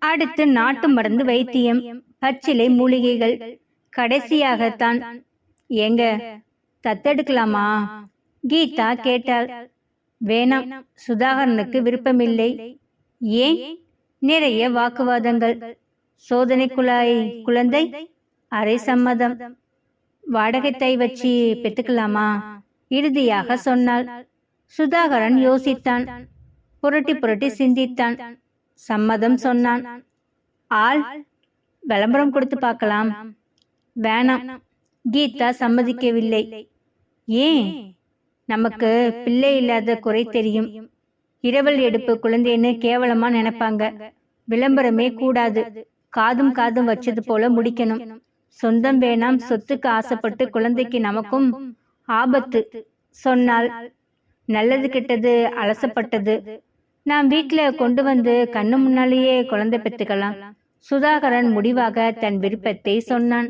அடுத்து நாட்டு மருந்து வைத்தியம் பச்சிலை மூலிகைகள். கடைசியாகத்தான் ஏங்க தத்தெடுக்கலாமா? கீதா கேட்டாள். வேணாம் சுதாகரனுக்கு விருப்பமில்லை. ஏன்? நிறைய வாக்குவாதங்கள். சோதனை குழாய் குழந்தை? அரை சம்மதம். வாடகை தை வச்சு பெத்துக்கலாமா? இறுதியாக சொன்னாள். சுதாகரன் யோசித்தான். புரட்டி புரட்டி சிந்தித்தான். சம்மதம் சொன்னான். ஆள் விளம்பரம் கொடுத்து பார்க்கலாம். வேணாம். கீதா சம்மதிக்கவில்லை. ஏன்? நமக்கு பிள்ளை இல்லாத குறை தெரியும். இரவல் எடுப்பு குழந்தைன்னு கேவலமா நினைப்பாங்க. விளம்பரமே கூடாது. காதும் காதும் வச்சது போல முடிக்கணும். சொந்தம் வேணாம் சொத்துக்கு ஆசைப்பட்டு குழந்தைக்கு நமக்கும் ஆபத்து சொன்னால் நல்லது கெட்டது அலசப்பட்டது. நாம் வீட்டில் கொண்டு வந்து கண்ணு முன்னாலேயே குழந்தை பெற்றுக்கலாம். சுதாகரன் முடிவாக தன் விருப்பத்தை சொன்னான்.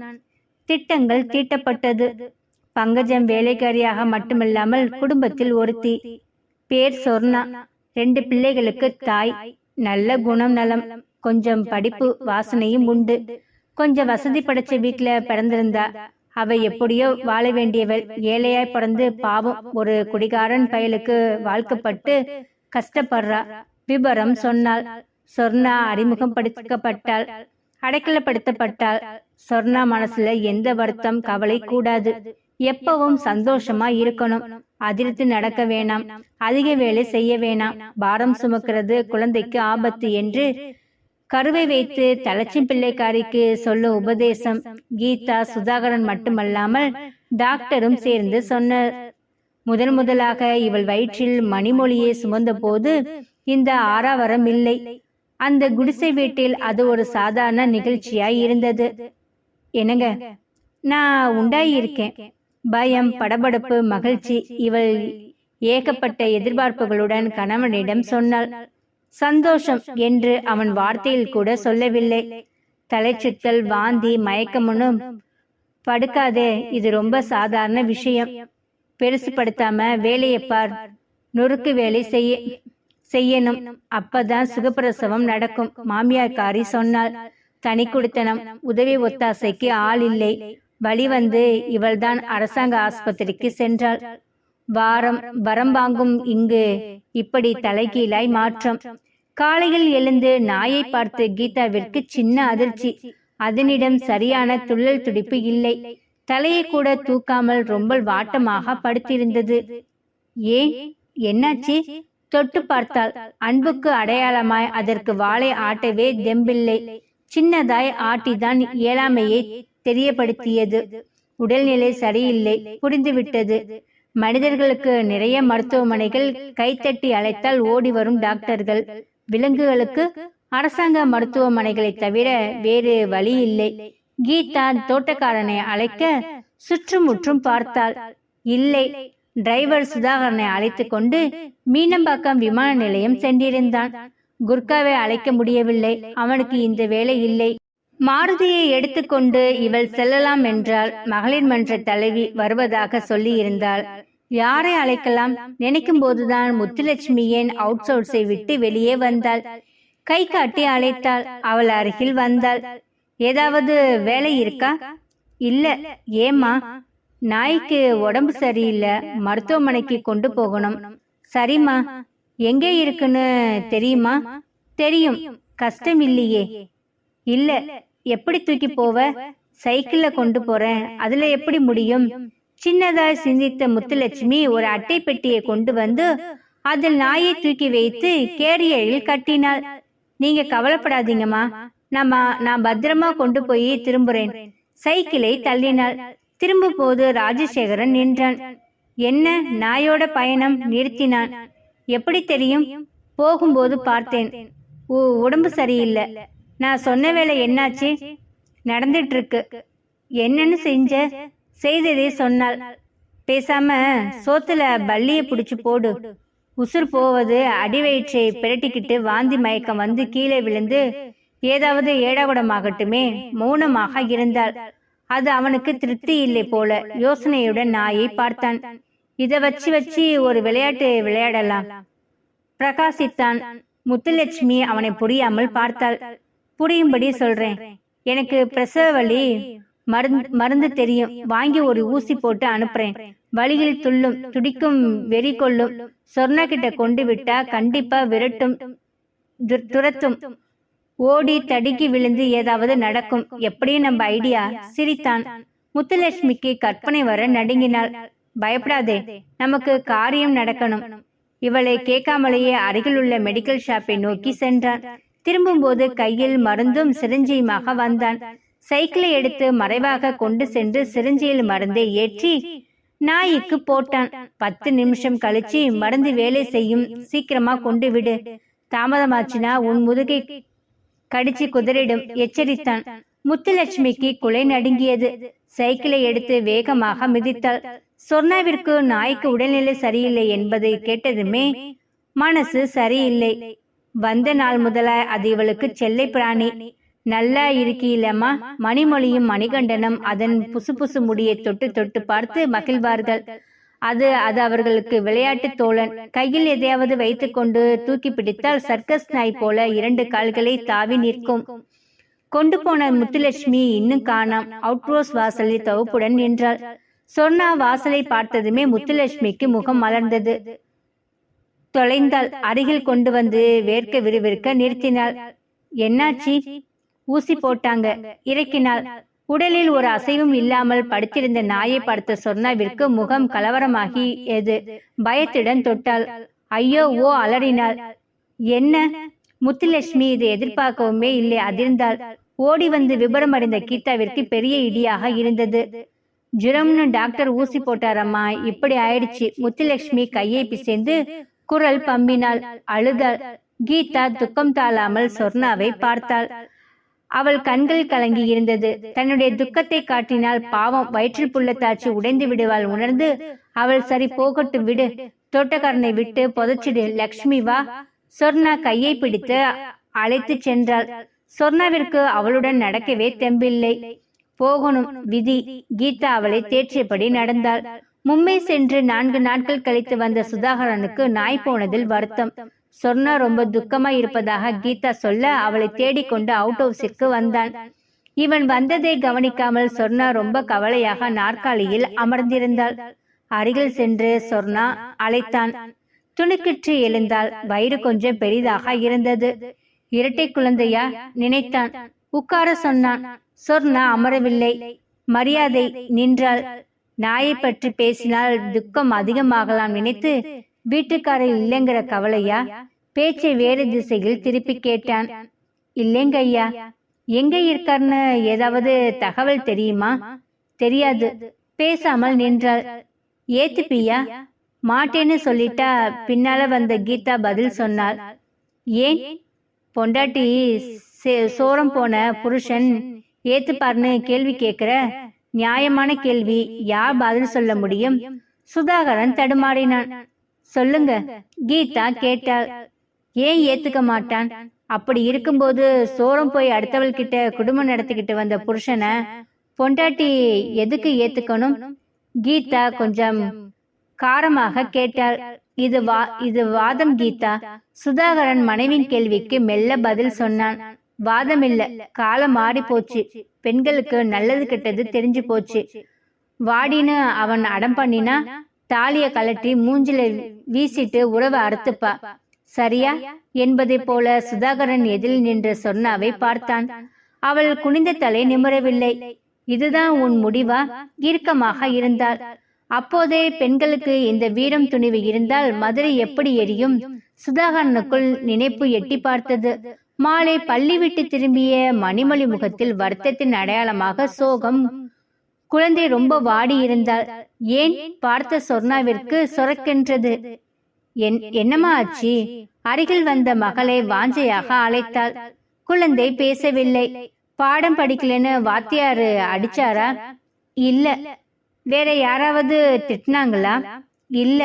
திட்டங்கள் தீட்டப்பட்டது. பங்கஜம் வேலைக்காரியாக மட்டுமில்லாமல் குடும்பத்தில் ஒருத்தி. பேர் சொர்ணா. ரெண்டு பிள்ளைகளுக்கு தாய். நல்ல குணம் நலம். கொஞ்சம் படிப்பு வாசனையும் உண்டு. கொஞ்சம் வசதி படைச்ச வீட்டுல பிறந்திருந்தா. அவ எப்படியோ வாழ வேண்டியவள். ஏழையாய் பிறந்து பாவம். ஒரு குடிகாரன் பயலுக்கு வாழ்க்கப்பட்டு கஷ்டப்படுறா. விபரம் சொன்னாள். சொர்ணா அறிமுகப்படுத்தப்பட்டால் அடைக்கலப்படுத்தப்பட்டாள். சொர்ணா மனசுல எந்த வருத்தம் கவலை கூடாது. எப்பவும் சந்தோஷமா இருக்கணும். அதிர்த்து நடக்க வேணாம். அதிக வேலை செய்ய வேணாம். பாரம் சுமக்கிறது குழந்தைக்கு ஆபத்து என்று கருவை வைத்து தலைச்சின் பிள்ளைக்காரிக்கு சொல்லும் உபதேசம். கீதா சுதாகரன் மட்டுமல்லாமல் டாக்டரும் சேர்ந்து சொன்ன முதன் முதலாக இவள் வயிற்றில் மணிமொழியை சுமந்த போது இந்த ஆறாவரம் இல்லை. அந்த குடிசை வீட்டில் அது ஒரு சாதாரண நிகழ்ச்சியாய் இருந்தது. என்னங்க? நான் உண்டாயி இருக்கேன் பயம் படபடப்பு மகிழ்ச்சி இவள் ஏகப்பட்ட எதிர்பார்ப்புகளுடன் கணவனிடம் சொன்னாள். சந்தோஷம் என்று அவன் வார்த்தையில் கூட சொல்லவில்லை. தலைச்சுத்தல் வாந்தி மயக்கமுனும் படுக்காதே இது ரொம்ப சாதாரண விஷயம். பெருசுப்படுத்தாம வேலையை பார். நொறுக்கு வேலை செய்ய செய்யணும். அப்பதான் சுகப்பிரசவம் நடக்கும். மாமியார்காரி சொன்னாள் தனி குடித்தனம் உதவி ஒத்தாசைக்கு ஆள் இல்லை. வழி வந்து இவள்தான் அரசாங்க ஆஸ்பத்திரிக்கு சென்றாள். வாரம் வரம் வாங்கும் இங்கு இப்படி தலைகீழாய் மாற்றம். காலையில் எழுந்து நாயை பார்த்து கீதாவிற்கு சின்ன அதிர்ச்சி. அதனிடம் சரியான துள்ளல் துடிப்பு இல்லை. தலையை கூட தூக்காமல் ரொம்ப வாட்டமாக படுத்திருந்தது. ஏன் என்னாச்சு? தொட்டு பார்த்தாள். அன்புக்கு அடையாளமாய் அதற்கு வாளை ஆட்டவே தெம்பில்லை. சின்னதாய் ஆட்டிதான் இயலாமையை தெரியப்படுத்தியது. உடல்நிலை சரியில்லை. புரிந்துவிட்டது. மனிதர்களுக்கு நிறைய மருத்துவமனைகள் கைத்தட்டி அழைத்தால் ஓடி வரும் டாக்டர்கள். விலங்குகளுக்கு அரசாங்க மருத்துவமனைகளை தவிர வேறு வழி இல்லை கீதா தோட்டக்காரனை அழைக்க சுற்றுமுற்றும் பார்த்தாள். இல்லை டிரைவர் சுதாகரனை அழைத்து கொண்டு மீனம்பாக்கம் விமான நிலையம் சென்றிருந்தான். குர்காவை அழைக்க முடியவில்லை. அவனுக்கு இந்த வேலை இல்லை. மாருதியை எடுத்துக்கொண்டு இவள் செல்லலாம் என்றால் மகளிர் மன்ற தலைவி வருவதாக சொல்லியிருந்தாள். யாரை அழைக்கலாம்? நினைக்கும் போதுதான் முத்துலட்சுமியின் அவுட் சோர்ஸை விட்டு வெளியே வந்தாள். கை காட்டி அழைத்தாள். அவள் அருகில் வந்தாள். ஏதாவது வேலை இருக்கா? இல்ல ஏம்மா? நாய்க்கு உடம்பு சரியில்லை மருத்துவமனைக்கு கொண்டு போகணும். சரிம்மா. எங்கே இருக்குன்னு தெரியுமா? தெரியும். கஷ்டம் இல்லையே இல்ல எப்படி தூக்கி போவ? சைக்கிள்ல கொண்டு போறேன். அதுல எப்படி முடியும்? சின்னதாய் சிந்தித்த முத்துலட்சுமி ஒரு அட்டை பெட்டியை கொண்டு வந்து அதில் நாயை தூக்கி வைத்து கேரியரில் கட்டினாள். நீங்க கவலைப்படாதீங்கம்மா. நம்ம நான் பத்திரமா கொண்டு போய் திரும்புறேன். சைக்கிளை தள்ளினாள் திரும்பும் போது ராஜசேகரன் நின்றான். என்ன நாயோட பயணம் நிறுத்தினான். எப்படி தெரியும்? போகும்போது பார்த்தேன். ஓ உடம்பு சரியில்லை. நான் சொன்ன வேலை என்னாச்சு? நடந்துட்டு இருக்கு என்னன்னு செஞ்ச செய்ததே சொன்னாள். பேசாம சோத்துல பள்ளியை பிடிச்சு போடு. உசுர் போவது அடிவயிற்றை பிரட்டிக்கிட்டு வாந்தி மயக்கம் வந்து கீழே விழுந்து ஏதாவது ஏடாகுடமாகட்டுமே மௌனமாக இருந்தாள். அது அவனுக்கு திருப்தி இல்லை போல யோசனையுடன் நாயை பார்த்தான். இதை வச்சு வச்சு ஒரு விளையாட்டு விளையாடலாம். பிரகாசித்தான் முத்துலட்சுமி அவனை புரியாமல் பார்த்தாள். புரியும்படி சொல்றேன் எனக்கு பிரசவ வலி மருந்து மருந்து தெரியும். வாங்கி ஒரு ஊசி போட்டு அனுப்புறேன். வழியில் துள்ளும் துடிக்கும் வெறி கொள்ளும். சொர்ணா கிட்ட கொண்டு விட்டா கண்டிப்பா விரட்டும் து- துரத்தும். ஓடி தடுக்கி விழுந்து ஏதாவது நடக்கும். எப்படியும் நம்ம ஐடியா? சிரித்தான். முத்துலட்சுமிக்கு கற்பனை வர நடுங்கினாள். பயப்படாதே நமக்கு காரியம் நடக்கணும். இவளை கேட்காமலேயே அருகிலுள்ள மெடிக்கல் ஷாப்பை நோக்கி சென்றான். திரும்பும்போது கையில் மருந்தும் சிரஞ்சியுமாக வந்தான். சைக்கிளை எடுத்து மறைவாக கொண்டு சென்று சிரஞ்சியில் மருந்தை ஏற்றி நாய்க்கு போட்டான். பத்து நிமிஷம் கழிச்சு மருந்து வேலை செய்யும். சீக்கிரமா கொண்டு விடு. தாமதமாச்சுனா உன் முதுகை கடிச்சு குதிரிடும் எச்சரித்தான். முத்துலட்சுமிக்கு குலை நடுங்கியது. சைக்கிளை எடுத்து வேகமாக மிதித்தாள். சொர்ணாவிற்கு நாய்க்கு உடல்நிலை சரியில்லை என்பதை கேட்டதுமே மனசு சரியில்லை. வந்த நாள் முதல அது இவளுக்கு செல்லை பிராணி. நல்லா இருக்கீலம்மா. மணிமொழியும் மணிகண்டனும் அதன் புசு புசு முடியை தொட்டு தொட்டு பார்த்து மகிழ்வார்கள். அது அது அவர்களுக்கு விளையாட்டு தோழன். கையில் எதையாவது வைத்துக்கொண்டு தூக்கி பிடித்தால் சர்க்கஸ் நாய் போல இரண்டு கால்களை தாவி நிற்கும். கொண்டு போன முத்துலட்சுமி இன்னும் காணாம். அவுட்ரோஸ் வாசலில் தவப்புடன் நின்றாள். சொன்னா வாசலை பார்த்ததுமே முத்துலட்சுமிக்கு முகம் மலர்ந்தது. தொலைந்தாள். அருகில் கொண்டு வந்து வேர்க்க விறுவிற்க நிறுத்தினாள். என்னாச்சி? ஊசி போட்டாங்க. இறக்கினாள். உடலில் ஒரு அசைவும் இல்லாமல் படுத்திருந்த நாயை பார்த்த சொர்ணாவிற்கு முகம் கலவரமாகி எது பயத்துடன் தொட்டாள். ஐயோ ஓ அலறினாள். என்ன? முத்துலட்சுமி இதை எதிர்பார்க்கவுமே இல்லை அதிர்ந்தாள். ஓடி வந்து விபரம் அறிந்த கீதாவிற்கு பெரிய இடியாக இருந்தது. ஜுரம்னு டாக்டர் ஊசி போட்டாரம்மா. இப்படி ஆயிடுச்சு. முத்துலட்சுமி கையை பிசைந்து குரல் பம்பினாள். அழுதாள். கீதா துக்கம் தாழாமல் சொர்ணாவை பார்த்தாள். அவள் கண்கள் கலங்கி இருந்தது. தன்னுடைய துக்கத்தை காட்டினால் பாவம் வயிற்றில் புள்ளத்தாச்சு உடைந்து விடுவாள். உணர்ந்து அவள் சரி போகட்டும் விடு. தோட்டக்காரனை விட்டு புதைச்சிடு. லக்ஷ்மி வா. சொர்ணா கையை பிடித்து அழைத்து சென்றாள். சொர்ணாவிற்கு அவளுடன் நடக்கவே தெம்பில்லை. போகணும் விதி. கீதா அவளை தேற்றியபடி நடந்தாள். மும்பை சென்று நான்கு நாட்கள் கழித்து வந்த சுதாகரனுக்கு நாய் போனதில் வருத்தம். சொர்ணா ரொம்ப துக்கமா இருப்பதாக கீதா சொல்ல அவளை தேடிக்கொண்டு அவுட் ஹவுஸிற்கு வந்தான். இவன் வந்ததை கவனிக்காமல் சொர்ணா ரொம்ப கவலையாக நாற்காலியில் அமர்ந்திருந்தாள். அருகில் சென்று சொர்ணா அழைத்தான். துணுக்கிற்று எழுந்தாள். வயிறு கொஞ்சம் பெரிதாக இருந்தது. இரட்டை குழந்தையா நினைத்தான். உட்கார சொன்னான். சொர்ணா அமரவில்லை. மரியாதை நின்றாள். நாயை பற்றி பேசினால் துக்கம் அதிகமாகலாம் நினைத்து வீட்டுக்காரர் இல்லைங்கிற கவலையா? பேச்சை வேறு திசையில் திருப்பி கேட்டான். இல்லைங்க ஐயா எங்க இருக்காருன்னு ஏதாவது தகவல் தெரியுமா? தெரியாது. பேசாமல் நின்றாள். ஏத்துப்பியா மாட்டேன்னு சொல்லிட்டா பின்னால வந்த கீதா பதில் சொன்னாள். ஏன்? பொண்டாட்டி சோரம் போன புருஷன் ஏத்துப்பார்னு கேள்வி கேட்கிற நியாயமான கேள்வி. யார் பதில் சொல்ல முடியும்? சுதாகரன் தடுமாறினான். சொல்லுங்க. கீதா கேட்டாள். ஏன் ஏத்துக்க மாட்டான்? அப்படி இருக்கும்போது சோரம் போய் அடுத்தவள் கிட்ட குடும்பம் நடத்திக்கிட்டு வந்த புருஷனை பொண்டாட்டி எதுக்கு ஏத்துக்கணும்? கீதா கொஞ்சம் காரமாக கேட்டாள். இது வா இது வாதம் கீதா. சுதாகரன் மனைவின் கேள்விக்கு மெல்ல பதில் சொன்னான். வாதம் இல்ல காலம் மாறி போச்சு. பெண்களுக்கு நல்லது கெட்டது தெரிஞ்சு போச்சு. வாடின்னு அவன் அடம் பண்ணினா தாலிய கலட்டி மூஞ்சில வீசிட்டு உறவை அறுத்துப்பா. சரியா? என்பதை போல சுதாகரன் எதிரில் நின்ற சொன்னாவை பார்த்தான். அவள் குனிந்த தலை நிமிரவில்லை. இதுதான் உன் முடிவா? இறுக்கமாக இருந்தாள். அப்போதே பெண்களுக்கு இந்த வீரம் துணிவு இருந்தால் மதுரை எப்படி எரியும்? சுதாகரனுக்குள் நினைப்பு எட்டி பார்த்தது. மாலை பள்ளி விட்டு திரும்பிய மணிமொழி முகத்தில் வருத்தத்தின் அடையாளமாக சோகம் குழந்தை ரொம்ப வாடி இருந்தாள் ஏன் பார்த்த சொர்ணாவிற்கு சொரக்கென்றது? என் என்னம்மா ஆச்சு? அருகில் வந்த மகளை வாஞ்சையாக அழைத்தாள். குழந்தை பேசவில்லை. பாடம் படிக்கலன்னு வாத்தியாரு அடிச்சாரா? இல்ல. வேற யாராவது திட்டினாங்களா? இல்ல.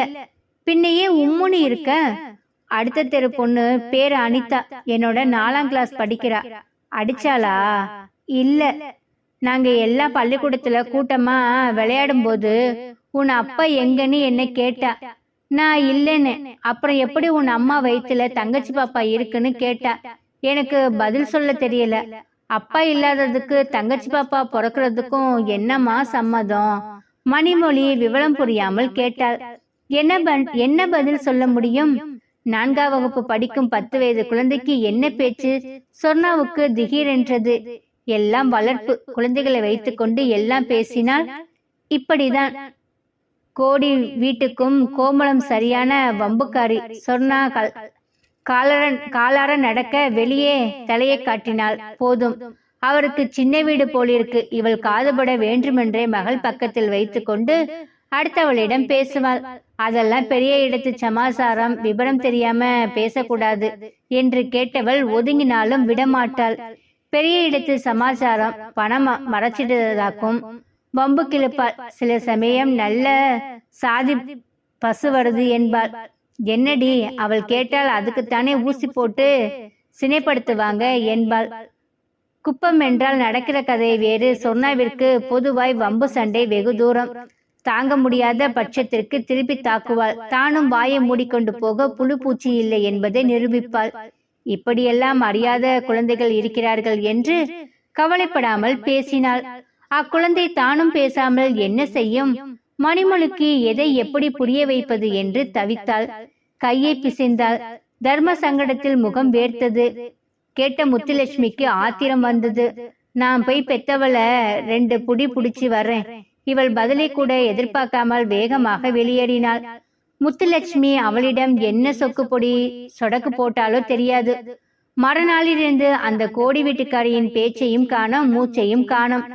பின்னையே உம்முன்னு இருக்க அடுத்த தெரு பொண்ணு பேரு அனிதா. என்னோட நாலாம் கிளாஸ் படிக்கிறா. அடிச்சாளா? இல்ல. நாங்க எல்லா பள்ளிக்கூடத்துல கூட்டமா விளையாடும் போது உன் அப்பா எங்கன்னு என்ன கேட்டா. நான் இல்லைன்னு. அப்புறம் எப்படி உன் அம்மா வயித்துல தங்கச்சி பாப்பா இருக்குன்னு கேட்டா? எனக்கு பதில் சொல்ல தெரியல. அப்பா இல்லாததுக்கு தங்கச்சி பாப்பா பிறக்கிறதுக்கும் என்னம்மா சம்மதம்? மணிமொழி விவரம் புரியாமல் கேட்டாள். என்ன என்ன பதில் சொல்ல முடியும்? நான்காம் வகுப்பு படிக்கும் பத்து வயது குழந்தைக்கு என்ன பேச்சு? சொர்ணாவுக்கு திடீரென்றது எல்லாம் வளர்ப்பு. குழந்தைகளை வைத்துக்கொண்டு எல்லாம் பேசினால் இப்படிதான். கோடி வீட்டுக்கும் கோமளம் சரியான வம்புக்காரி. கல் காலரன் காலார நடக்க வெளியே தலையை காட்டினாள் போதும். அவருக்கு சின்ன வீடு போலிருக்கு. இவள் காதுபட வேண்டுமென்றே மகள் பக்கத்தில் வைத்துக்கொண்டு அடுத்தவளிடம் பேசுவாள். அதெல்லாம் பெரிய இடத்து சமாசாரம். விபரம் தெரியாம பேசக்கூடாது என்று கேட்டவள் ஒதுங்கினாலும் விடமாட்டாள். பெரிய இடத்து சமாச்சாரம் பணம் ம- மறைச்சிடுறதாக்கும் வம்பு சில சமயம் நல்ல சாதி பசு வருது என்பாள். என்னடி அவள் கேட்டால் அதுக்குத்தானே ஊசி போட்டு சினைப்படுத்துவாங்க என்பாள். குப்பம் என்றால் நடக்கிற கதை வேறு. சொர்ணாவிற்கு பொதுவாய் வம்பு சண்டை வெகு தூரம். தாங்க முடியாத பட்சத்திற்கு திருப்பி தாக்குவாள். தானும் வாயை மூடிக்கொண்டு போக புழு பூச்சி இல்லை என்பதை நிரூபிப்பாள். இப்படியெல்லாம் அறியாத குழந்தைகள் இருக்கிறார்கள் என்று கவலைப்படாமல் பேசினாள். அக்குழந்தை தானும் பேசாமல் என்ன செய்யும்? மணிமொழிக்கு எதை எப்படி புரிய வைப்பது என்று தவித்தாள். கையை பிசைந்தாள். தர்ம சங்கடத்தில் முகம் வேர்த்தது. கேட்ட முத்துலட்சுமிக்கு ஆத்திரம் வந்தது. நான் போய் பெத்தவளை ரெண்டு புடி புடிச்சு வர்றேன். இவள் பதிலை கூட எதிர்பார்க்காமல் வேகமாக வெளியேறினாள். முத்துலட்சுமி அவளிடம் என்ன சொக்கு பொடி சொடக்கு போட்டாலோ தெரியாது. மறுநாளிலிருந்து அந்த கோடி வீட்டுக்காரியின் பேச்சையும் காணோம் மூச்சையும் காணோம்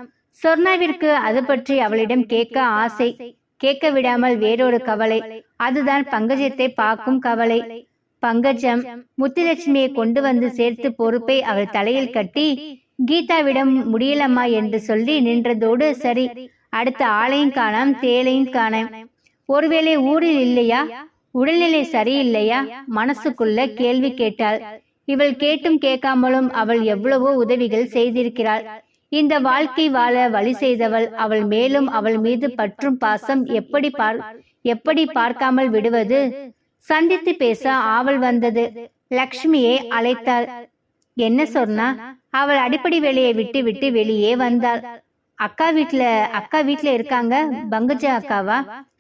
சொர்ணாவிற்கு அது பற்றி அவளிடம் கேட்க ஆசை. கேட்க விடாமல் வேறொரு கவலை. அதுதான் பங்கஜத்தை பார்க்கும் கவலை. பங்கஜம் முத்துலட்சுமியை கொண்டு வந்து சேர்த்து பொறுப்பை அவள் தலையில் கட்டி கீதாவிடம் முடியலம்மா என்று சொல்லி நின்றதோடு சரி அடுத்த ஆளையும் காணாம் தேலையும் காணாம் ஒருவேளை ஊரில் இல்லையா? உடல்நிலை சரியில்லையா? மனசுக்குள்ள கேள்வி கேட்டாள். இவள் கேட்டும் கேட்காமலும் அவள் எவ்வளவோ உதவிகள் செய்திருக்கிறாள். இந்த வாழ்க்கை வாழ வழி செய்தவள் அவள் மேலும் அவள் மீது பற்றும் பாசம் எப்படி பார் எப்படி பார்க்காமல் விடுவது? சந்தித்து பேச ஆவல் வந்தது. லக்ஷ்மியை அழைத்தாள். என்ன சொன்னா? அவள் அடிப்படை வேலையை விட்டு விட்டு வெளியே வந்தாள். அக்கா வீட்ல அக்கா வீட்ல இருக்காங்க பங்குஜா அக்காவா?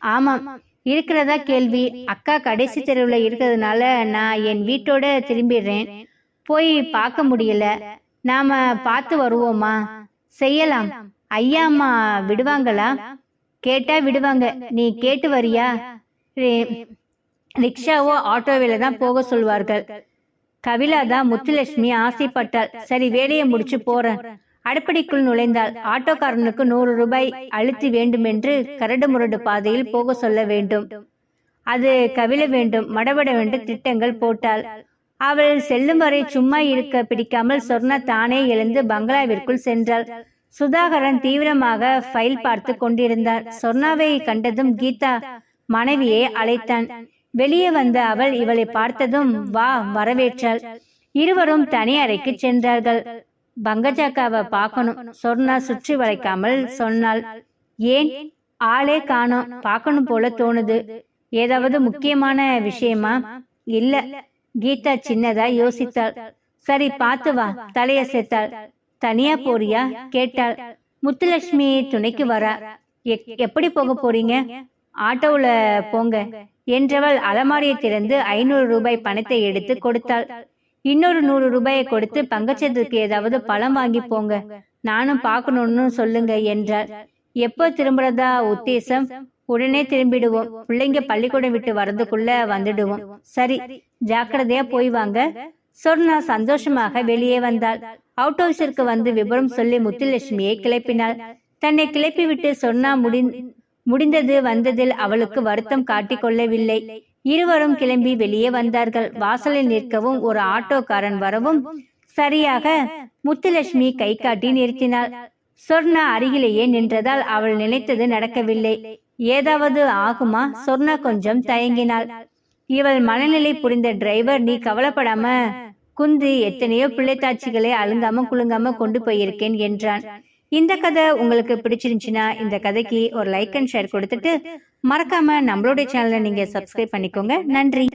ஆமாம். இருக்கிறதா கேள்வி. அக்கா கடைசி தெருவுல இருக்கிறதுனால நான் என் வீட்டோட திரும்பிடுறேன். போய் பார்க்க முடியல. நாம பார்த்து வருவோமா? செய்யலாம். ஐயா அம்மா விடுவாங்களா? கேட்டா விடுவாங்க. நீ கேட்டு வரியா? ரிக்ஷாவோ ஆட்டோவில தான் போக சொல்வார்கள். கவிலா தான் முத்துலட்சுமி ஆசைப்பட்டாள். சரி வேலையை முடிச்சு போறேன். அடுப்படிக்குள் நுழைந்தாள் ஆட்டோக்காரனுக்கு நூறு ரூபாய் அழுத்தி வேண்டுமென்று கரடு முரடு பாதையில் போக சொல்ல வேண்டும். அது கவிழ வேண்டும் மடபடவென்று திட்டங்கள் போட்டாள் அவள் செல்லும் வரை சும்மா இருக்க பிடிக்காமல் சொர்ணா தானே எழுந்து பங்களாவிற்குள் சென்றாள். சுதாகரன் தீவிரமாக ஃபைல் பார்த்து கொண்டிருந்தார் சொர்ணாவை கண்டதும் கீதா மனைவியை அழைத்தான். வெளியே வந்த அவள் இவளை பார்த்ததும் வா வரவேற்றாள். இருவரும் தனி அறைக்கு சென்றார்கள். பங்கஜாக்காவை பார்க்கணும். சொன்னா சுற்றி வளைக்காமல் சொன்னாள் ஏன் ஆளே காணோம் பார்க்கணும் போல தோணுது. ஏதாவது முக்கியமான விஷயமா? இல்ல. கீதா சின்னதா யோசித்தாள். சரி பார்த்து வா. தலைய சேர்த்தாள். தனியா போறியா? கேட்டாள். முத்துலட்சுமி துணைக்கு வரா. எப்படி போக போறீங்க? ஆட்டோவுல போங்க. என்றவள் அலமாரியை திறந்து ஐநூறு ரூபாய் பணத்தை எடுத்து கொடுத்தாள். இன்னொரு நூறு ரூபாயை கொடுத்து பங்கச்சத்துக்கு ஏதாவது பழம் வாங்கி போங்க. நானும் பார்க்கணும்னு சொல்லுங்க என்றார் எப்போ திரும்புறதா உத்தேசம்? உடனே திரும்பிடுவோம். பிள்ளைங்க பள்ளிக்கூடம் விட்டு வரதுக்குள்ள வந்துடுவோம். சரி ஜாக்கிரதையா போய் வாங்க. சொர்ணா சந்தோஷமாக வெளியே வந்தாள். அவுட் ஹவுஸிற்கு வந்து விபரம் சொல்லி முத்துலட்சுமியை கிளப்பினாள். தன்னை கிளப்பிவிட்டு சொன்னா முடி முடிந்தது வந்ததில் அவளுக்கு வருத்தம் காட்டிக் கொள்ளவில்லை இருவரும் கிளம்பி வெளியே வந்தார்கள். வாசலில் நிற்கவும் ஒரு ஆட்டோக்காரன் வரவும் சரியாக முத்துலட்சுமி கை காட்டி நிறுத்தினாள். சொர்ணா அருகிலேயே நின்றதால் அவள் நினைத்தது நடக்கவில்லை. ஏதாவது ஆகுமா? சொர்ணா கொஞ்சம் தயங்கினாள். இவள் மனநிலை புரிந்த டிரைவர் நீ கவலைப்படாம குந்தி எத்தனையோ பிள்ளைத்தாட்சிகளை அழுங்காம குலுங்காம கொண்டு போயிருக்கேன் என்றான். இந்த கதை உங்களுக்கு பிடிச்சிருந்துச்சுன்னா இந்த கதைக்கு ஒரு லைக் அண்ட் ஷேர் கொடுத்துட்டு மறக்காம நம்மளுடைய சேனலை நீங்க சப்ஸ்கிரைப் பண்ணிக்கோங்க. நன்றி.